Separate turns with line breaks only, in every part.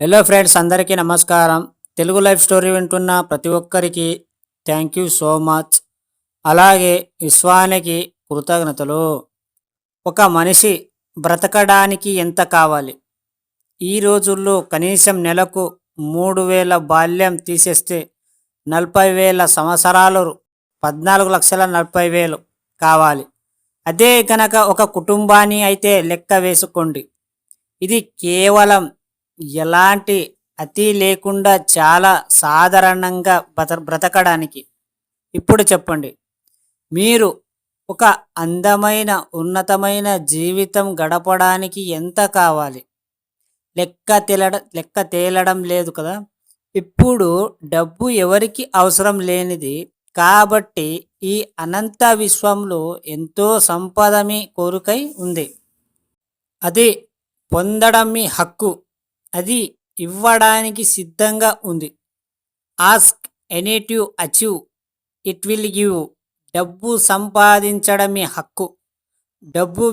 Hello friends అందరికీ నమస్కారం. Telugu life story వింటున్న ప్రతి ఒక్కరికి థ్యాంక్ యూ సో మచ్ అలాగే విశ్వానికి కృతజ్ఞతలు. ఒక మనిషి బ్రతకడానికి ఎంత కావాలి? ఈ రోజుల్లో కనీసం నెలకు మూడు వేల బాల్యం తీసేస్తే నలభై వేల సంవత్సరాలు పద్నాలుగు లక్షల నలభై వేలు కావాలి. అదే కనుక ఒక కుటుంబాన్ని అయితే లెక్క వేసుకోండి. ఇది కేవలం ఎలాంటి అతి లేకుండా చాలా సాధారణంగా బ్రత బ్రతకడానికి. ఇప్పుడు చెప్పండి. మీరు ఒక అందమైన ఉన్నతమైన జీవితం గడపడానికి ఎంత కావాలి? లెక్క తేలడం లెక్క తేలడం లేదు కదా? ఇప్పుడు డబ్బు ఎవరికి అవసరం లేనిది కాబట్టి ఈ అనంత విశ్వంలో ఎంతో సంపద మీ కోరికై ఉంది. అది పొందడం మీ హక్కు. అది ఇవ్వడానికి సిద్ధంగా ఉంది. Ask any to achieve it will give డబ్బు సంపాదించడమే హక్కు. డబ్బు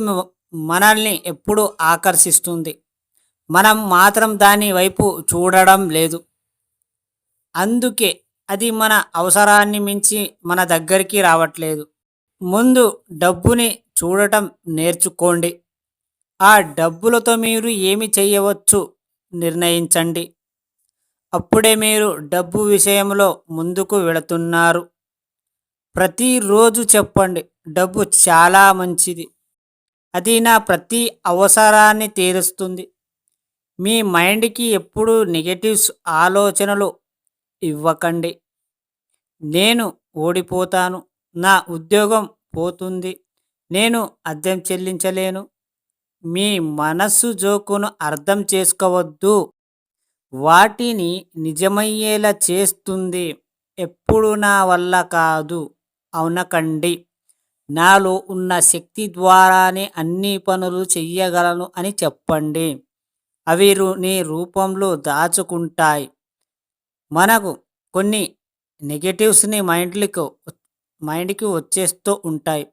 మనల్ని ఎప్పుడూ ఆకర్షిస్తుంది. మనం మాత్రం దాని వైపు చూడడం లేదు. అందుకే అది మన అవసరాన్ని మించి మన దగ్గరికి రావట్లేదు. ముందు డబ్బుని చూడటం నేర్చుకోండి. ఆ డబ్బులతో మీరు ఏమి చేయవచ్చు? నిర్ణయించండి. అప్పుడే మీరు డబ్బు విషయంలో ముందుకు వెళుతున్నారు. ప్రతిరోజు చెప్పండి డబ్బు చాలా మంచిది. అది నా ప్రతి అవసరాన్ని తీరుస్తుంది. మీ మైండ్కి ఎప్పుడూ నెగటివ్స్ ఆలోచనలు ఇవ్వకండి. నేను ఓడిపోతాను నా ఉద్యోగం పోతుంది నేను అద్దెం చెల్లించలేను మీ మనస్సు జోకును అర్థం చేసుకోవద్దు. వాటిని నిజమయ్యేలా చేస్తుంది. ఎప్పుడు నా వల్ల కాదు. అవునకండి. నాలో ఉన్న శక్తి ద్వారానే అన్ని పనులు చెయ్యగలను అని చెప్పండి. అవి నీ రూపంలో దాచుకుంటాయి. మనకు కొన్ని నెగటివ్స్ని మైండ్లకు మైండ్కి వచ్చేస్తూ ఉంటాయి.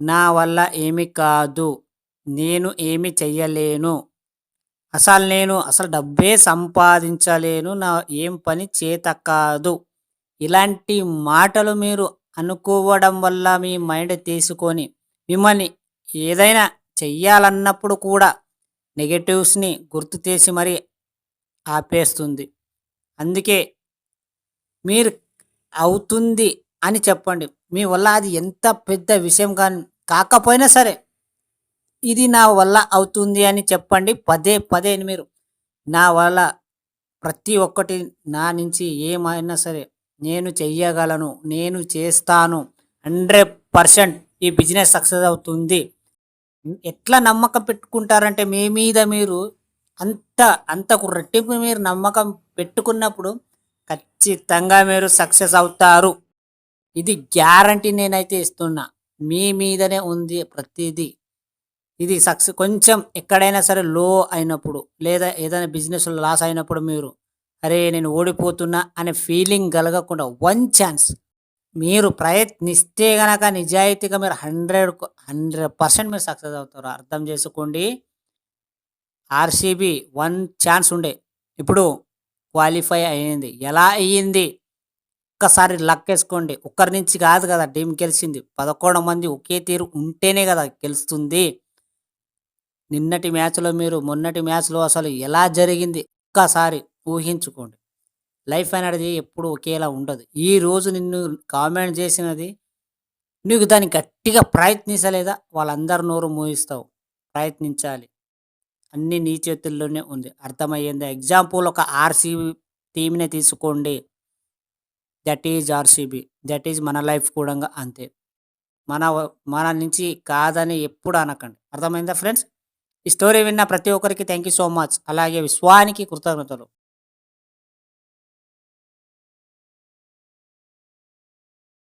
నా వల్ల ఏమి కాదు. నేను ఏమి చెయ్యలేను. అసలు నేను అసలు డబ్బే సంపాదించలేను. నా ఏం పని చేత కాదు ఇలాంటి మాటలు మీరు అనుకోవడం వల్ల మీ మైండ్ తీసుకొని మిమ్మల్ని ఏదైనా చెయ్యాలన్నప్పుడు కూడా నెగటివ్స్ని గుర్తు చేసి మరీ ఆపేస్తుంది. అందుకే మీరు అవుతుంది అని చెప్పండి. మీ వల్ల అది ఎంత పెద్ద విషయం కానీ కాకపోయినా సరే ఇది నా వల్ల అవుతుంది అని చెప్పండి. పదే పదే మీరు. నా వల్ల ప్రతి ఒక్కటి నా నుంచి ఏమైనా సరే నేను చెయ్యగలను నేను చేస్తాను. హండ్రెడ్ పర్సెంట్ ఈ బిజినెస్ సక్సెస్ అవుతుంది. ఎట్లా నమ్మకం పెట్టుకుంటారంటే మీ మీద మీరు అంత అంతకు రెట్టింపు మీరు నమ్మకం పెట్టుకున్నప్పుడు ఖచ్చితంగా మీరు సక్సెస్ అవుతారు. ఇది గ్యారంటీ నేనైతే ఇస్తున్నా. మీ మీదనే ఉంది ప్రతిదీ. ఇది సక్సెస్ కొంచెం ఎక్కడైనా సరే లో అయినప్పుడు లేదా ఏదైనా బిజినెస్లో లాస్ అయినప్పుడు మీరు అరే నేను ఓడిపోతున్నా అనే ఫీలింగ్ కలగకుండా వన్ ఛాన్స్ మీరు ప్రయత్నిస్తే గనక నిజాయితీగా మీరు హండ్రెడ్ హండ్రెడ్ పర్సెంట్ మీరు సక్సెస్ అవుతారు. అర్థం చేసుకోండి. ఆర్సీబీ వన్ ఛాన్స్ ఉండే. ఇప్పుడు క్వాలిఫై అయ్యింది. ఎలా అయ్యింది? ఒక్కసారి లక్ వేసుకోండి. ఒక్కరి నుంచి కాదు కదా టీం గెలిచింది. పదకొండు మంది ఒకే తీరు ఉంటేనే కదా గెలుస్తుంది. నిన్నటి మ్యాచ్లో మీరు మొన్నటి మ్యాచ్లో అసలు ఎలా జరిగింది ఒక్కసారి ఊహించుకోండి. లైఫ్ అనేది ఎప్పుడు ఒకేలా ఉండదు. ఈ రోజు నిన్ను కామెంట్ చేసినది నీకు దాన్ని గట్టిగా ప్రయత్నించలేదా? వాళ్ళందరి నోరు మూయిస్తావు. ప్రయత్నించాలి. అన్నీ నీ చేతుల్లోనే ఉంది. అర్థమయ్యిందా ఎగ్జాంపుల్ ఒక ఆర్సీబీ టీమ్ని తీసుకోండి. That is RCB. That is మన లైఫ్ కూడా అంతే. మన మన నుంచి కాదని ఎప్పుడు అనకండి. అర్థమైందా ఫ్రెండ్స్? ఈ స్టోరీ విన్న ప్రతి ఒక్కరికి థ్యాంక్ యూ సో మచ్. అలాగే విశ్వానికి కృతజ్ఞతలు.